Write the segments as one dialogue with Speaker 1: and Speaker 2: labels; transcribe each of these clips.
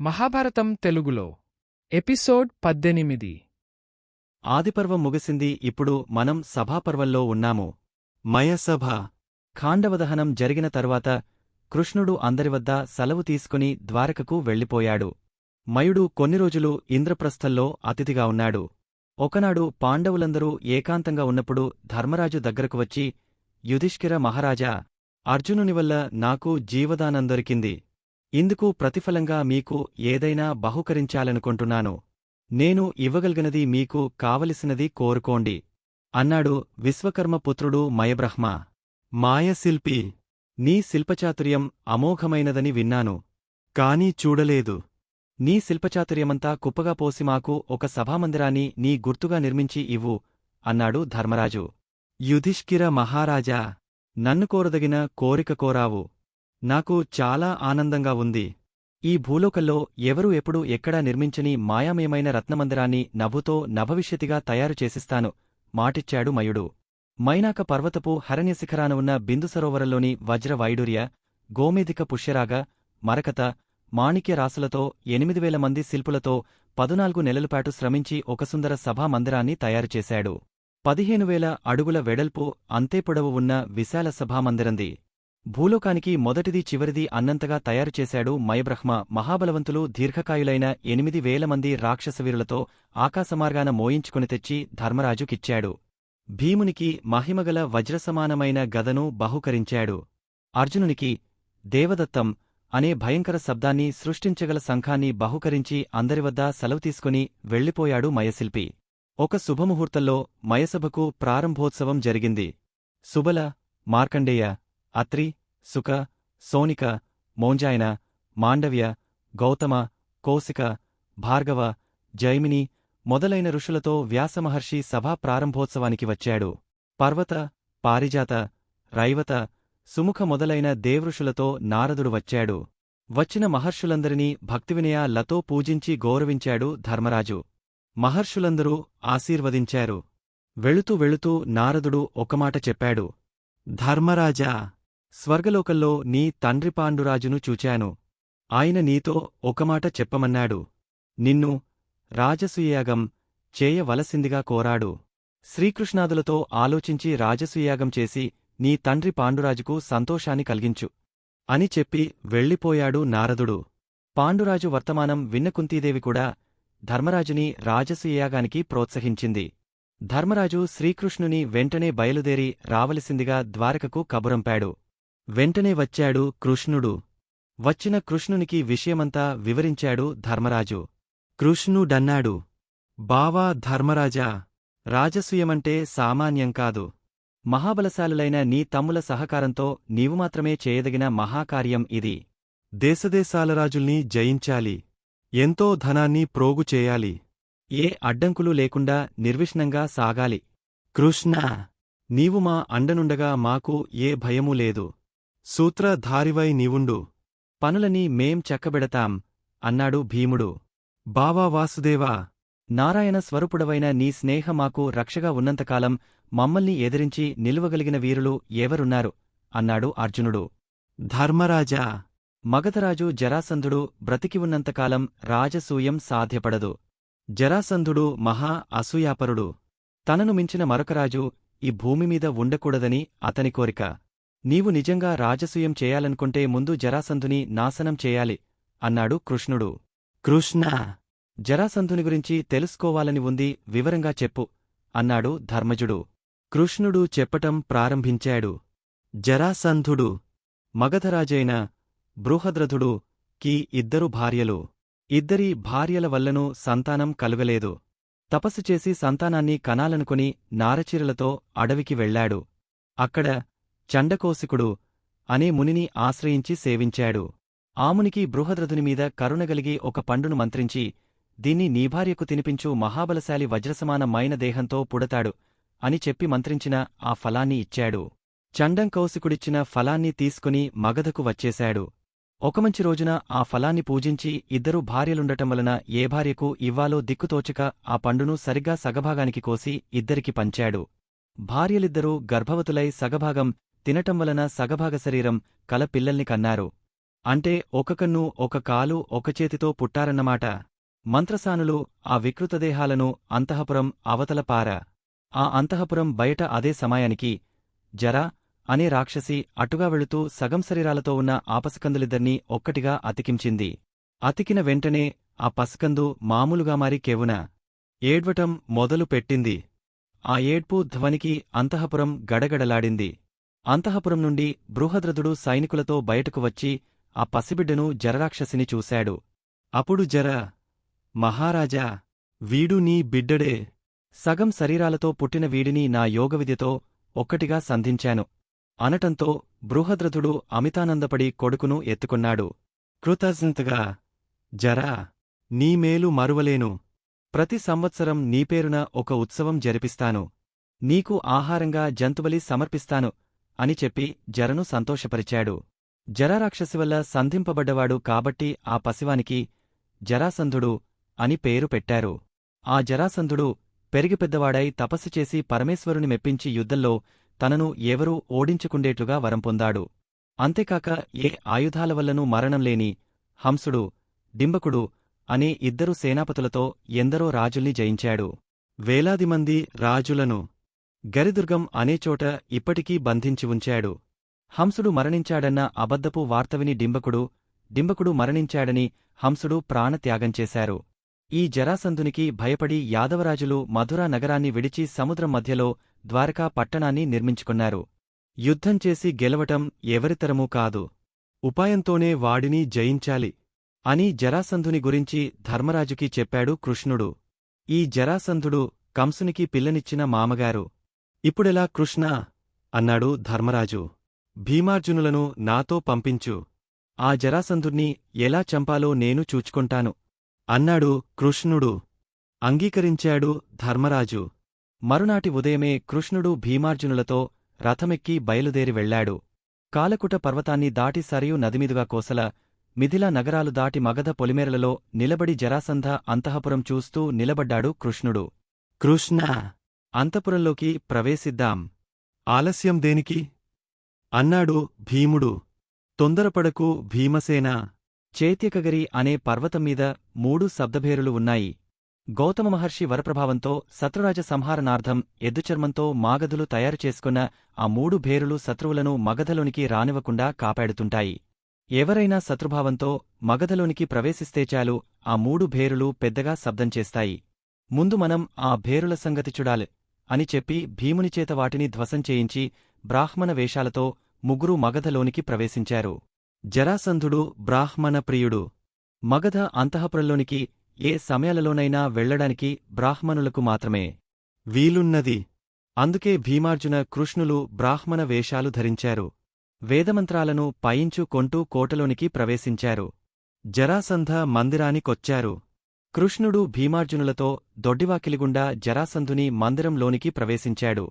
Speaker 1: మహాభారతం తెలుగులో ఎపిసోడ్ పద్దెనిమిది.
Speaker 2: ఆదిపర్వం ముగిసింది ఇప్పుడు మనం సభాపర్వంలో ఉన్నాము. మయసభ ఖాండవదహనం జరిగిన తరువాత కృష్ణుడు అందరివద్ద సెలవు తీసుకుని ద్వారకకు వెళ్ళిపోయాడు. మయుడు కొన్ని రోజులు ఇంద్రప్రస్థల్లో అతిథిగా ఉన్నాడు. ఒకనాడు పాండవులందరూ ఏకాంతంగా ఉన్నప్పుడు ధర్మరాజు దగ్గరకు వచ్చి యుధిష్ఠిర మహారాజా అర్జునుని వల్ల నాకు జీవదానం దొరికింది. ఇందుకు ప్రతిఫలంగా మీకు ఏదైనా బహుకరించాలనుకుంటున్నాను. నేను ఇవ్వగలిగినది మీకు కావలసినది కోరుకోండి. అన్నాడు విశ్వకర్మ పుత్రుడు మయబ్రహ్మ. మాయశిల్పి నీ శిల్పచాతుర్యం అమోఘమైనదని విన్నాను. కానీ చూడలేదు. నీ శిల్పచాతుర్యమంతా కుప్పగా పోసి మాకు ఒక సభామందిరాన్ని నీ గుర్తుగా నిర్మించి ఇవ్వు అన్నాడు ధర్మరాజు. యుధిష్కిర మహారాజా నన్ను కోరదగిన కోరిక కోరావు. నాకు చాలా ఆనందంగా ఉంది. ఈ భూలోకంలో ఎవరూ ఎప్పుడూ ఎక్కడా నిర్మించని మాయామయమైన రత్నమందిరాన్ని నభుతో నభవిష్యతిగా తయారు చేసిస్తాను మాటిచ్చాడు మయుడు. మైనాక పర్వతపు హరణ్యశిఖరాన ఉన్న బిందు సరోవరంలోని వజ్రవైడూర్య గోమేధిక పుష్యరాగ మరకత మాణిక్య రాసులతో ఎనిమిది వేల మంది శిల్పులతో పదునాలుగు నెలలపాటు శ్రమించి ఒక సుందర సభా మందిరాన్ని తయారుచేశాడు పదిహేను వేల అడుగుల వెడల్పు అంతే పొడవు ఉన్న విశాల సభామందిరంది భూలోకానికి మొదటిది చివరిది అన్నంతగా తయారుచేశాడు మయబ్రహ్మ. మహాబలవంతులు దీర్ఘకాయులైన ఎనిమిది వేల మంది రాక్షసవీరులతో ఆకాశమార్గాన మోయించుకుని తెచ్చి ధర్మరాజుకిచ్చాడు. భీమునికి మహిమగల వజ్రసమానమైన గదను బహుకరించాడు. అర్జునునికి దేవదత్తం అనే భయంకర శబ్దాన్ని సృష్టించగల సంఘాన్ని బహుకరించి అందరివద్ద సెలవు తీసుకుని వెళ్ళిపోయాడు మయశిల్పి. ఒక శుభముహూర్తంలో మయసభకు ప్రారంభోత్సవం జరిగింది. సుబల మార్కండేయ అత్రి సుక సోనిక మోంజాయన మాండవ్య గౌతమ కోసిక భార్గవ జైమిని మొదలైన ఋషులతో వ్యాసమహర్షి సభా ప్రారంభోత్సవానికి వచ్చాడు. పర్వత పారిజాత రైవత సుముఖ మొదలైన దేవృషులతో నారదుడు వచ్చాడు. వచ్చిన మహర్షులందరినీ భక్తివినయాలతో పూజించి గౌరవించాడు ధర్మరాజు. మహర్షులందరూ ఆశీర్వదించారు. వెళుతూ వెళుతూ నారదుడు ఒకమాట చెప్పాడు. ధర్మరాజా! స్వర్గలోకంలో నీ తండ్రి పాండురాజును చూచాను. ఆయన నీతో ఒకమాట చెప్పమన్నాడు. నిన్ను రాజసూయాగం చేయవలసిందిగా కోరాడు. శ్రీకృష్ణాదులతో ఆలోచించి రాజసూయాగం చేసి నీ తండ్రి పాండురాజుకు సంతోషాన్ని కలిగించు అని చెప్పి వెళ్ళిపోయాడు నారదుడు. పాండురాజు వర్తమానం విన్న కుంతీదేవి కూడా ధర్మరాజుని రాజసూయాగానికి ప్రోత్సహించింది. ధర్మరాజు శ్రీకృష్ణుని వెంటనే బయలుదేరి రావలసిందిగా ద్వారకకు కబురంపాడు. వెంటనే వచ్చాడు కృష్ణుడు. వచ్చిన కృష్ణునికి విషయమంతా వివరించాడు ధర్మరాజు. కృష్ణుడన్నాడు బావా ధర్మరాజా రాజసూయమంటే సామాన్యం కాదు. మహాబలశాలులైన నీ తమ్ముల సహకారంతో నీవు మాత్రమే చేయదగిన మహాకార్యం ఇది. దేశదేశాల రాజుల్ని జయించాలి. ఎంతో ధనాన్ని ప్రోగు చేయాలి. ఏ అడ్డంకులు లేకుండా నిర్విష్ణంగా సాగాలి. కృష్ణ నీవు మా అండనుండగా మాకు ఏ భయమూ లేదు. సూత్రధారివై నీవుండు. పనులని మేం చక్కబెడతాం అన్నాడు భీముడు. బావా వాసుదేవా నారాయణ స్వరూపుడవైన నీ స్నేహ మాకు రక్షగా ఉన్నంతకాలం మమ్మల్ని ఎదిరించి నిలువగలిగిన వీరులు ఎవరున్నారు అన్నాడు అర్జునుడు. ధర్మరాజా మగధరాజు జరాసంధుడు బ్రతికి ఉన్నంతకాలం రాజసూయం సాధ్యపడదు. జరాసంధుడు మహా అసూయాపరుడు. తనను మించిన మరొక రాజు ఈ భూమిమీద ఉండకూడదని అతని కోరిక. నీవు నిజంగా రాజసూయం చేయాలనుకుంటే ముందు జరాసంధుని నాశనం చేయాలి అన్నాడు కృష్ణుడు. కృష్ణ! జరాసంధుని గురించి తెలుసుకోవాలని ఉంది వివరంగా చెప్పు అన్నాడు ధర్మజుడు. కృష్ణుడు చెప్పటం ప్రారంభించాడు. జరాసంధుడు మగధరాజైన బృహద్రథుడు కీ ఇద్దరు భార్యలు. ఇద్దరి భార్యల వల్లను సంతానం కలుగలేదు. తపస్సు చేసి సంతానాన్ని కనాలనుకుని నారచీరలతో అడవికి వెళ్ళాడు అక్కడ చండకోశికుడు అనే మునిని ఆశ్రయించి సేవించాడు. ఆమునికి బృహద్రథునిమీద కరుణగలిగి ఒక పండును మంత్రించి దీన్ని నీభార్యకు తినిపించు మహాబలశాలి వజ్రసమానమైన దేహంతో పుడతాడు అని చెప్పి మంత్రించిన ఆ ఫలాన్ని ఇచ్చాడు. చండం కౌశికుడిచ్చిన ఫలాన్ని తీసుకుని మగధకు వచ్చేశాడు. ఒక మంచి రోజున ఆ ఫలాన్ని పూజించి ఇద్దరు భార్యలుండటం వలన ఏ భార్యకు ఇవ్వాలో దిక్కుతోచక ఆ పండును సరిగ్గా సగభాగానికి కోసి ఇద్దరికి పంచాడు. భార్యలిద్దరూ గర్భవతులై సగభాగం తినటం వలన సగభాగ శరీరం కల పిల్లల్ని కన్నారు. అంటే ఒక కన్ను ఒక కాలు ఒక చేతితో పుట్టారన్నమాట. మంత్రసానులు ఆ వికృతదేహాలను అంతఃపురం అవతల పార. ఆ అంతఃపురం బయట అదే సమయానికి జరా అనే రాక్షసి అటుగా వెళుతూ సగం శరీరాలతో ఉన్న ఆ పసుకందులిద్దర్నీ ఒక్కటిగా అతికించింది. అతికిన వెంటనే ఆ పసికందు మామూలుగా మారి కెవున ఏడ్వటం మొదలు పెట్టింది ఆ ఏడ్పు ధ్వనికి అంతఃపురం గడగడలాడింది. అంతఃపురం నుండి బృహద్రథుడు సైనికులతో బయటకు వచ్చి ఆ పసిబిడ్డను జరరాక్షసిని చూశాడు. అప్పుడు జర మహారాజా వీడు నీ బిడ్డడే. సగం శరీరాలతో పుట్టిన వీడిని నా యోగవిద్యతో ఒక్కటిగా సంధించాను. అనటంతో బృహద్రథుడు అమితానందపడి కొడుకును ఎత్తుకున్నాడు. కృతజ్ఞతగా జరా నీ మేలు మరువలేను. ప్రతి సంవత్సరం నీ పేరున ఒక ఉత్సవం జరిపిస్తాను. నీకు ఆహారంగా జంతువలి సమర్పిస్తాను. అని చెప్పి జరను సంతోషపరిచాడు. జరారాక్షసి వల్ల సంధింపబడ్డవాడు కాబట్టి ఆ పసివానికి జరాసంధుడు అని పేరు పెట్టారు. ఆ జరాసంధుడు పెరిగి పెద్దవాడై తపస్సు చేసి పరమేశ్వరుని మెప్పించి యుద్ధంలో తనను ఎవరూ ఓడించుకుండేట్లుగా వరం పొందాడు. అంతేకాక ఏ ఆయుధాల వల్లనూ మరణం లేని హంసుడు డింబకుడు అనే ఇద్దరు సేనాపతులతో ఎందరో రాజుల్ని జయించాడు. వేలాది మంది రాజులను గరిదుర్గం అనేచోట ఇప్పటికీ బంధించి ఉంచాడు. హంసుడు మరణించాడన్న అబద్ధపు వార్తవిని డింబకుడు డింబకుడు మరణించాడని హంసుడు ప్రాణత్యాగంచేశారు ఈ జరాసంధునికి భయపడి యాదవరాజులు మధురా నగరాన్ని విడిచి సముద్రం మధ్యలో ద్వారకా పట్టణాన్ని నిర్మించుకున్నారు. యుద్ధం చేసి గెలవటం ఎవరితరమూ కాదు. ఉపాయంతోనే వాడిని జయించాలి అని జరాసంధుని గురించి ధర్మరాజుకి చెప్పాడు కృష్ణుడు. ఈ జరాసంధుడు కంసునికి పిల్లనిచ్చిన మామగారు. ఇప్పుడెలా కృష్ణ? అన్నాడు ధర్మరాజు. భీమార్జునులను నాతో పంపించు. ఆ జరాసంధుణ్ణి ఎలా చంపాలో నేను చూచుకుంటాను. అన్నాడు కృష్ణుడు. అంగీకరించాడు ధర్మరాజు. మరునాటి ఉదయమే కృష్ణుడు భీమార్జునులతో రథమెక్కి బయలుదేరి వెళ్ళాడు కాలకుట పర్వతాన్ని దాటి సరియు నదిమీదుగా కోసల మిథిలా నగరాలు దాటి మగధ పొలిమేరలలో నిలబడి జరాసంధ అంతఃపురం చూస్తూ నిలబడ్డాడు కృష్ణుడు. కృష్ణ! అంతఃపురంలోకి ప్రవేశిద్దాం. ఆలస్యం దేనికి? అన్నాడు భీముడు. తొందరపడకు భీమసేన. చేత్యకగరి అనే పర్వతం మీద మూడు శబ్దభేరులు ఉన్నాయి. గౌతమ మహర్షి వరప్రభావంతో శత్రురాజ సంహారణార్థం ఎద్దుచర్మంతో మాగధులు తయారు చేసుకున్న ఆ మూడు భేరులు శత్రువులను మగధలోనికి రానివ్వకుండా కాపాడుతుంటాయి. ఎవరైనా శత్రుభావంతో మగధలోనికి ప్రవేశిస్తే చాలు ఆ మూడు భేరులు పెద్దగా శబ్దం చేస్తాయి. ముందు మనం ఆ భేరుల సంగతి చూడాలి. అని చెప్పి భీమునిచేత వాటిని ధ్వసం చేయించి బ్రాహ్మణ వేషాలతో ముగ్గురు మగధలోనికి ప్రవేశించారు. జరాసంధుడు బ్రాహ్మణ ప్రియుడు. మగధ అంతఃపురంలోనికి ఏ సమయాలలోనైనా వెళ్ళడానికి బ్రాహ్మణులకు మాత్రమే. వీలున్నది. అందుకే భీమార్జున కృష్ణులు బ్రాహ్మణ వేషాలు ధరించారు. వేదమంత్రాలను పయించు కొంటూ కోటలోనికి ప్రవేశించారు. జరాసంధ మందిరానికొచ్చారు. కృష్ణుడు భీమార్జునులతో దొడ్డివాకిలిగుండా జరాసంధుని మందిరంలోనికి ప్రవేశించాడు.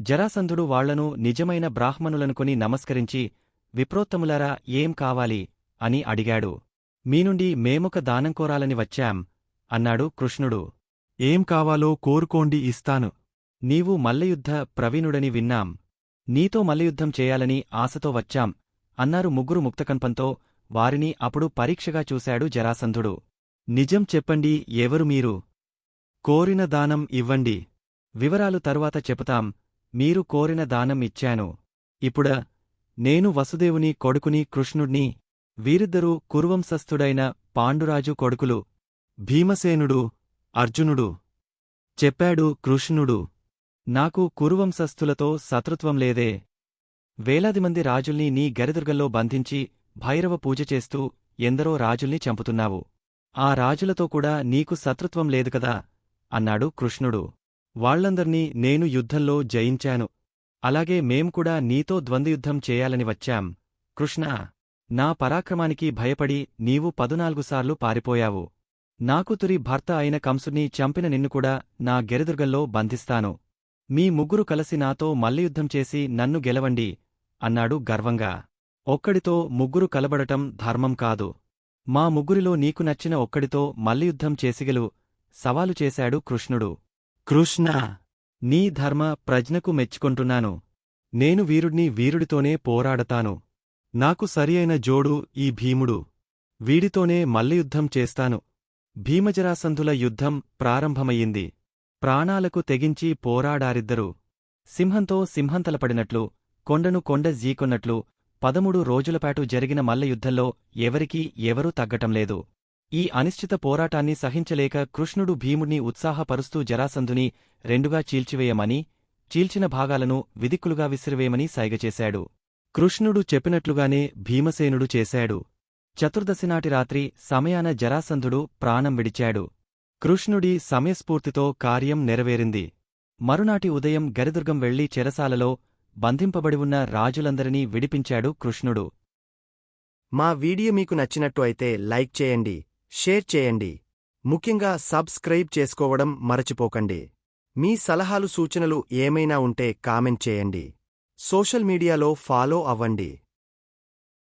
Speaker 2: జరాసంధుడు వాళ్ళను నిజమైన బ్రాహ్మణులనుకుని నమస్కరించి విప్రోత్తములారా ఏం కావాలి అని అడిగాడు. మీనుండి మేమొక దానం కోరాలని వచ్చాం అన్నాడు కృష్ణుడు. ఏం కావాలో కోరుకోండి ఇస్తాను. నీవు మల్లయుద్ధ ప్రవీణుడని విన్నాం. నీతో మల్లయుద్ధం చేయాలని ఆశతో వచ్చాం అన్నారు ముగ్గురు ముక్తకంపంతో. వారిని అప్పుడు పరీక్షగా చూశాడు జరాసంధుడు. నిజం చెప్పండి ఎవరు మీరు? కోరిన దానం ఇవ్వండి. వివరాలు తరువాత చెబుతాం మీరు కోరిన దానం ఇచ్చాను. ఇప్పుడ నేను వసుదేవుని కొడుకుని కృష్ణుణ్ణి వీరిద్దరూ కురువంశస్థుడైన పాండురాజు కొడుకులు భీమసేనుడు అర్జునుడు చెప్పాడు కృష్ణుడు. నాకు కురువంశస్థులతో శత్రుత్వం లేదే. వేలాది మంది రాజుల్ని నీ గరిదుర్గంలో బంధించి భైరవ పూజ చేస్తూ ఎందరో రాజుల్ని చంపుతున్నావు. ఆ రాజులతో కూడా నీకు శత్రుత్వం లేదు కదా? అన్నాడు కృష్ణుడు. వాళ్ళందర్నీ నేను యుద్ధంలో జయించాను. అలాగే మేం కూడా నీతో ద్వంద్వయుద్ధం చేయాలని వచ్చాం. కృష్ణ నా పరాక్రమానికి భయపడి నీవు పదునాలుగుసార్లు పారిపోయావు. నాకుతురి భర్త అయిన కంసుని చంపిన నిన్ను కూడా నా గెరదుర్గంలో బంధిస్తాను. మీ ముగ్గురు కలిసి నాతో మల్లయుద్ధం చేసి నన్ను గెలవండి అన్నాడు గర్వంగా. ఒక్కడితో ముగ్గురు కలబడటం ధర్మం కాదు. మా ముగ్గురిలో నీకు నచ్చిన ఒక్కడితో మల్లయుద్ధం చేసిగలు సవాలు చేశాడు కృష్ణుడు. కృష్ణ! నీ ధర్మ ప్రజ్ఞకు మెచ్చుకొంటున్నాను. నేను వీరుడ్ని వీరుడితోనే పోరాడతాను. నాకు సరియైన జోడు ఈ భీముడు. వీడితోనే మల్లయుద్ధం చేస్తాను. భీమజరాసంధుల యుద్ధం ప్రారంభమయ్యింది. ప్రాణాలకు తెగించి పోరాడారిద్దరూ. సింహంతో సింహంతలపడినట్లు కొండను కొండ జీకొన్నట్లు పదమూడు రోజులపాటు జరిగిన మల్లయుద్ధంలో ఎవరికీ ఎవరూ తగ్గటంలేదు ఈ అనిశ్చిత పోరాటాన్ని సహించలేక కృష్ణుడు భీముణ్ణి ఉత్సాహపరుస్తూ జరాసంధుని రెండుగా చీల్చివేయమని చీల్చిన భాగాలను విదిక్కులుగా విసిరివేయమని సైగచేశాడు కృష్ణుడు చెప్పినట్లుగానే భీమసేనుడు చేశాడు. చతుర్దశినాటి రాత్రి సమయాన జరాసంధుడు ప్రాణం విడిచాడు. కృష్ణుడి సమయస్ఫూర్తితో కార్యం నెరవేరింది. మరునాటి ఉదయం గరిదుర్గం వెళ్ళి చెరసాలలో బంధింపబడి ఉన్న రాజులందరినీ విడిపించాడు కృష్ణుడు.
Speaker 3: మా వీడియో మీకు నచ్చినట్టు అయితే లైక్ చేయండి షేర్ చేయండి. ముఖ్యంగా సబ్స్క్రైబ్ చేసుకోవడం మరచిపోకండి. మీ సలహాలు సూచనలు ఏమైనా ఉంటే కామెంట్ చేయండి. సోషల్ మీడియాలో ఫాలో అవ్వండి.